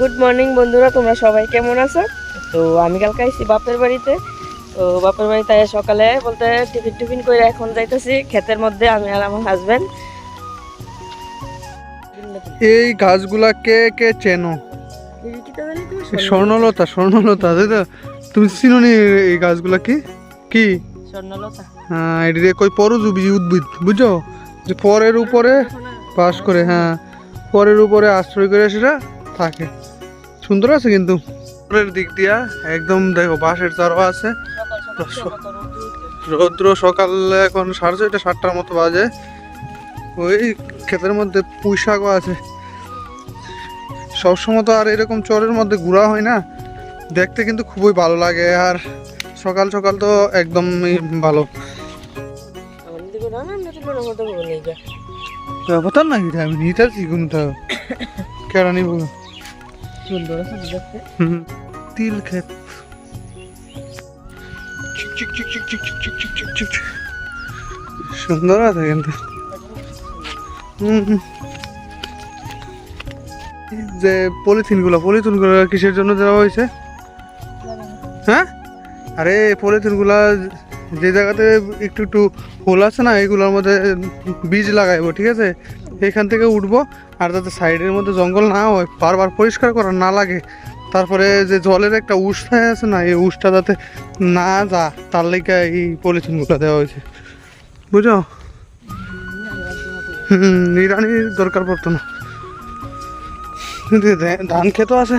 Good morning বন্ধুরা তোমরা সবাই কেমন আছো? তো আমি কালকে আইছি বাপের বাড়িতে। তো বাপের বাড়িতে সকালে বলতে টিফিন টিফিন করে এখন যাইতেছি ক্ষেতের মধ্যে আমি আর আমার হাজবেন্ড এই গাছগুলা কে কে চেনো? স্বর্ণলতা স্বর্ণলতা তাই তো? তুমি চিনো নি এই গাছগুলা কি? কি? স্বর্ণলতা। হ্যাঁ এটি কই পরজীবী উদ্ভিদ বুঝছ? যে পরের উপরে বাস করে হ্যাঁ। পরের উপরে আশ্রয় করে সেটা থাকে। সুন্দর আছে কিন্তু। দিক দিয়া একদম দেখো, বাঁশের চারও আছে। রৌদ্র সকালে এখন সাড়ে ছয়টা, সাতটার মতো বাজে। ওই ক্ষেতের মধ্যে পুঁই শাকও আছে। সবসময় তো আর এরকম চরের মধ্যে ঘোরা হয় না। দেখতে কিন্তু খুবই ভালো লাগে আর সকাল সকাল তো একদমই ভালো। ব্যাপার নাকি আমি নিতেছি কোনটা? কেডা নিব? সুন্দর আছে দেখতে তিল ক্ষেত। সুন্দর আছে কিন্তু। যে পলিথিনগুলো পলিথিনগুলো কিসের জন্য দেওয়া হয়েছে? হ্যাঁ? আরে পলিথিনগুলা যে জায়গাতে একটু একটু হোল আছে না এগুলোর মধ্যে বীজ লাগাইবো ঠিক আছে? এখান থেকে উঠবো আর যাতে সাইডের মধ্যে জঙ্গল না হয় বারবার পরিষ্কার করা না লাগে। তারপরে যে জলের একটা উষ্ঠায় আছে না এই উষ্টা যাতে না যা তার লেগে এই পলিথিনগুলো দেওয়া হয়েছে। বুঝো? হুম নিরানির দরকার পড়তো না। ধান খেতো আছে।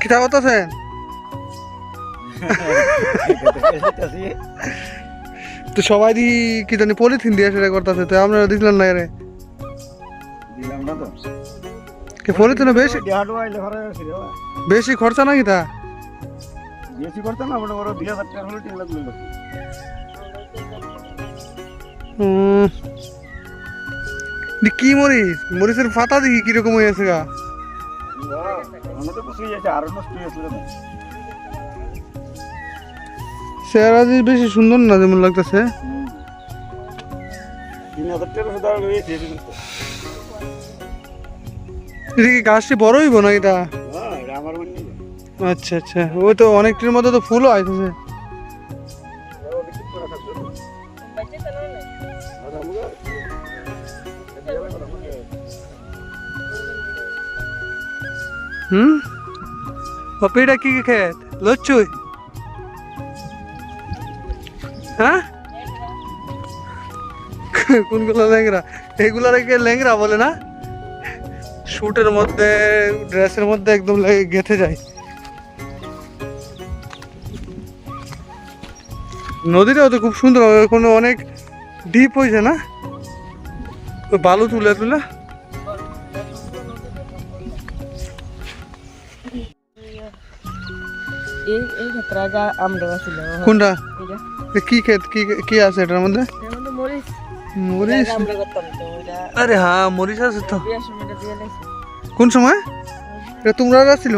কিতা করতেছেন তো সবাই দি কি জানি পলিথিন দিয়ে সেটা করতেছে তো আপনারা দিলেন না রে দিলাম না তো। কি পলিথিনে বেশি। বেশি খরচা নাকি তা? বেশি করতে না বড় বড় হাজার টাকা হলে তিন লাখ মিলবে উম, দি কি মরিচ? মরিচের পাতা দেখি কীরকম হয়ে আছে গা। যাচ্ছে আরও নষ্ট চেহারা যে বেশি সুন্দর না যেমন লাগতেছে। এটা কি গাছটি বড় হইব না এটা? আচ্ছা আচ্ছা। ওই তো অনেকটির মধ্যে তো ফুলও আইতেছে। হুম? বাপি এটা কি খেত? লচ্ছুই হ্যাঁ? কোনগুলো ল্যাংরা এগুলাকে ল্যাংরা বলে না? শুটের মধ্যে ড্রেসের মধ্যে একদম লেগে গেঁথে যায়। নদীটাও তো খুব সুন্দর ওখানে অনেক ডিপ হয়েছে না? বালু তুলে তুলে। কোনটা? কি খেত কি কি আছে এটার মধ্যে? মরিচ। আরে হ্যাঁ মরিচ আছে তো। কোন সময়? এটা তোমরা আসছিল